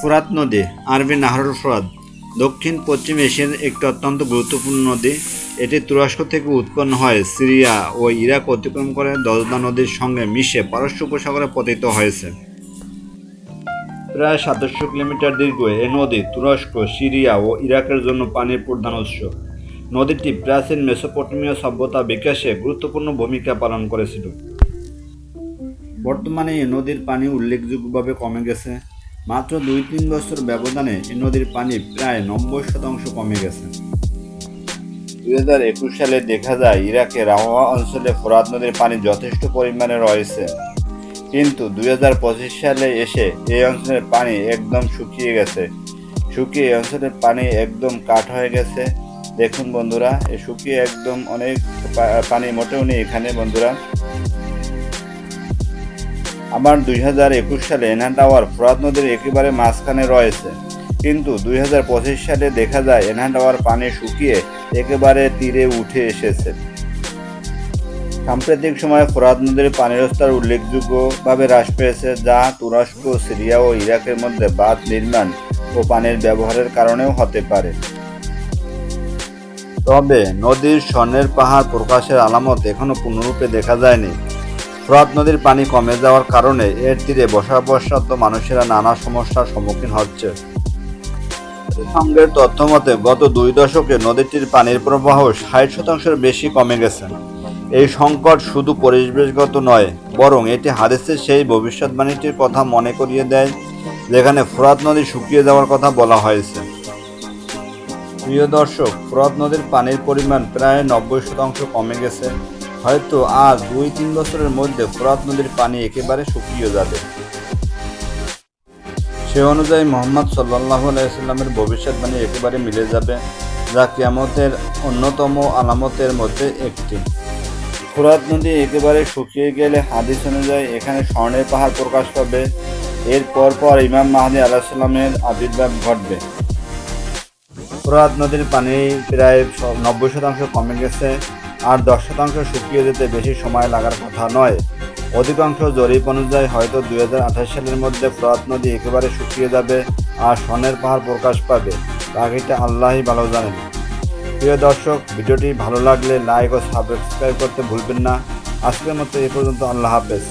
ফোরাত নদী, আরবি নাহরুল ফোরাত। দক্ষিণ, পশ্চিম এশিয়ার একটি অত্যন্ত গুরুত্বপূর্ণ নদী। এটি তুরস্ক থেকে উৎপন্ন হয়, সিরিয়া ও ইরাক অতিক্রম করে। দজদা নদীর সঙ্গে মিশে পারস্য উপসাগরে পতিত হয়েছে। প্রায় সাতশো কিলোমিটার দীর্ঘ এ নদী তুরস্ক, সিরিয়া ও ইরাকের জন্য পানির প্রধান উৎস। নদীটি প্রাচীন মেসোপটেমীয় সভ্যতা বিকাশে গুরুত্বপূর্ণ ভূমিকা পালন করেছিল। বর্তমানে এই নদীর পানি উল্লেখযোগ্যভাবে কমে গেছে। মাত্র দুই তিন বছর ব্যবধানে এই নদীর পানি প্রায় নব্বই শতাংশ কমে গেছে। দুই হাজার একুশ সালে দেখা যায়, ইরাকের আবহাওয়া অঞ্চলে ফোরাত নদীর পানি যথেষ্ট পরিমাণে রয়েছে। কিন্তু দুই হাজার পঁচিশ সালে এসে এই অঞ্চলের পানি একদম শুকিয়ে গেছে। শুকিয়ে এই অঞ্চলের পানি একদম কাঠ হয়ে গেছে। দেখুন বন্ধুরা, এই শুকিয়ে একদম অনেক পানি মোটেও নেই এখানে বন্ধুরা। আবার দুই হাজার একুশ সালে এনহা টাওয়ার ফোরাত নদীর একেবারে মাঝখানে রয়েছে। কিন্তু দুই হাজার পঁচিশ সালে দেখা যায় এনহা টাওয়ার পানি শুকিয়ে একেবারে তীরে উঠে এসেছে। সাম্প্রতিক সময়ে ফোরাত নদীর পানির স্তর উল্লেখযোগ্যভাবে হ্রাস পেয়েছে, যা তুরস্ক, সিরিয়া ও ইরাকের মধ্যে বাঁধ নির্মাণ ও পানির ব্যবহারের কারণেও হতে পারে। তবে নদীর স্বর্ণের পাহাড় প্রকাশের আলামত এখনও পূর্ণরূপে দেখা যায়নি। ফ্রদ নদীর পানি কমে যাওয়ার কারণে এর তীরে বসবাসরত মানুষেরা নানা সমস্যার সম্মুখীন হচ্ছে। সঙ্গের তথ্য মতে, গত দুই দশকে নদীটির পানির প্রবাহ ষাট শতাংশের বেশি কমে গেছে। এই সংকট শুধু পরিবেশগত নয়, বরং এটি হাদিসের সেই ভবিষ্যৎবাণীটির কথা মনে করিয়ে দেয়, যেখানে ফোরাত নদী শুকিয়ে যাওয়ার কথা বলা হয়েছে। প্রিয় দর্শক ফোরাত নদীর পানির পরিমাণ প্রায় নব্বই শতাংশ কমে গেছে। হয়তো আর দুই তিন বছরের মধ্যে ফোরাত নদীর পানি একেবারে শুকিয়ে যাবে। সে অনুযায়ী মোহাম্মদ সাল্লাহ আলাইসাল্লামের ভবিষ্যৎবাণী একেবারে মিলে যাবে, যা কিয়ামতের অন্যতম আলামতের মধ্যে একটি। ফোরাত নদী একেবারে শুকিয়ে গেলে হাদিস অনুযায়ী এখানে স্বর্ণের পাহাড় প্রকাশ পাবে। এর পর পর ইমাম মাহাদি আলাহিসাল্লামের আবির্ভাব ঘটবে। ফোরাত নদীর পানি প্রায় নব্বই শতাংশ কমে গেছে। আর দশ শতাংশ শুকিয়ে যেতে বেশি সময় লাগার কথা নয়। অধিকাংশ জরিপ অনুযায়ী হয়তো দু হাজার আঠাশ সালের মধ্যে ফ্রাত নদী একেবারে শুকিয়ে যাবে আর সনের পাহাড় প্রকাশ পাবে। বাকিটা আল্লাহই ভালো জানেন। প্রিয় দর্শক, ভিডিওটি ভালো লাগলে লাইক ও সাবস্ক্রাইব করতে ভুলবেন না। আজকের মতো এ পর্যন্ত আল্লাহ হাফেজ।